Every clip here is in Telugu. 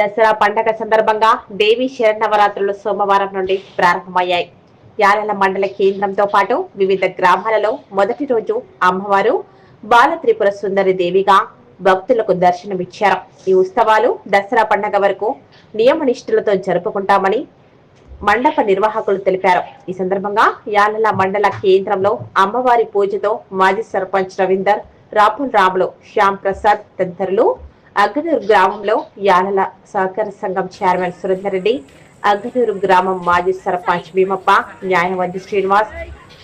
దసరా పండగ సందర్భంగా దేవి శరణవరాత్రులు సోమవారం నుండి ప్రారంభమయ్యాయి. యాలల మండల కేంద్రంతో పాటు వివిధ గ్రామాలలో మొదటి రోజు అమ్మవారు బాల త్రిపుర సుందరి దేవిగా భక్తులకు దర్శనమిచ్చారు. ఈ ఉత్సవాలు దసరా పండగ వరకు నియమనిష్ఠులతో జరుపుకుంటామని మండప నిర్వాహకులు తెలిపారు. ఈ సందర్భంగా యాలల మండల కేంద్రంలో అమ్మవారి పూజతో మాజీ సర్పంచ్ రవీందర్ రాపుల్ రాములు శ్యామ్ ప్రసాద్ తదితరులు అగ్గనూరు గ్రామంలో యాలల సహకార సంఘం చైర్మన్ సురేందర్ రెడ్డి అగ్గనూరు గ్రామం మాజీ సర్పంచ్ భీమప్ప న్యాయవాది శ్రీనివాస్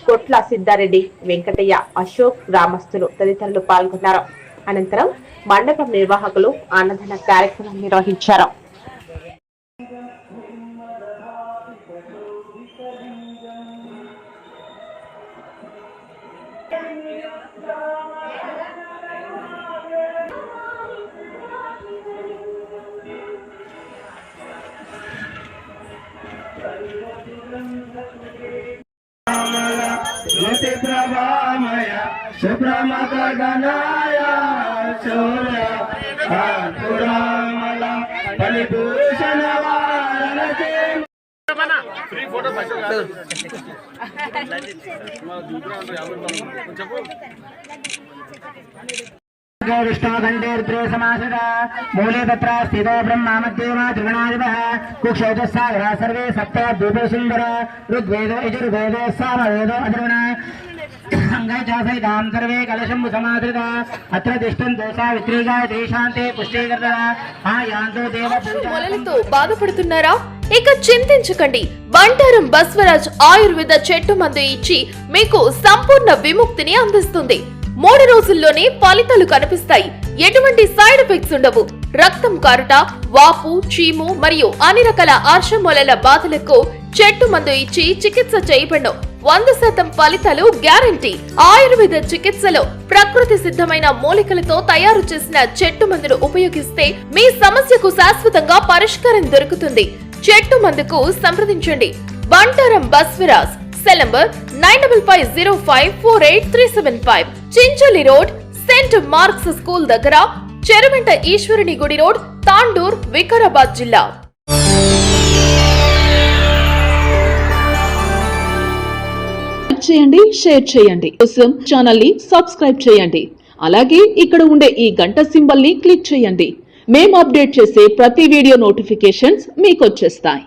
కొట్ల సిద్ధారెడ్డి వెంకటయ్య అశోక్ గ్రామస్తులు తదితరులు పాల్గొన్నారు. అనంతరం మండపం నిర్వాహకులు అన్నదాన కార్యక్రమం నిర్వహించారు. జ్యోతి ప్రభామయ శుభ్రమకగనాయ సూర్య ఫోటో చెప్పు. వారణతే विष्णुखण्डेर्द्रे समासदा मूले तत्र स्थितो ब्रह्मा मध्ये मा त्रिगणाधिपः कुक्षौजस्सागरा सर्वे सप्त द्वीपो सुन्दर ऋग्वेदो यजुर्वेदो सामवेदो अधर्वण अङ्गैचासैतां सर्वे कलशम्भु समाधृता अत्र तिष्ठन्तो सावित्रीगा देशान्ते पुष्टीकर्ता आयान्तो देवपूजा మొలలతో బాధపడుతున్నారా ఇక చింతించకండి బంటారం బస్వరాజ్ ఆయుర్వేద చెట్టు మందు ఇచ్చి మీకు సంపూర్ణ విముక్తిని అందిస్తుంది మూడు రోజుల్లోనే ఫలితాలు కనిపిస్తాయి. ఎటువంటి సైడ్ ఎఫెక్ట్స్ ఉండవు. రక్తం కారుట వాపు చీము మరియు అన్ని రకాల ఆర్షమూలల బాధలకు చెట్టు మందు ఇచ్చి చికిత్స చేయబడను. వంద శాతం ఫలితాలు గ్యారంటీ. ఆయుర్వేద చికిత్సలో ప్రకృతి సిద్ధమైన మూలికలతో తయారు చేసిన చెట్టు మందును ఉపయోగిస్తే మీ సమస్యకు శాశ్వతంగా పరిష్కారం దొరుకుతుంది. చెట్టు మందుకు సంప్రదించండి. Bantaram Baswaraj cell number nine double five zero five four eight three seven five. Chincholi road saint Marks school దగ్గర చెరువెంట ఈశ్వరుని గుడి రోడ్ తాండూర్ వికారాబాద్ జిల్లా. చేయండి షేర్ చేయండి. కోసం ఛానల్ని సబ్స్క్రైబ్ చేయండి. అలాగే ఇక్కడ ఉండే ఈ గంట సింబల్ని క్లిక్ చేయండి. మేము అప్డేట్ చేసే ప్రతి వీడియో నోటిఫికేషన్స్ మీకు వచ్చేస్తాయి.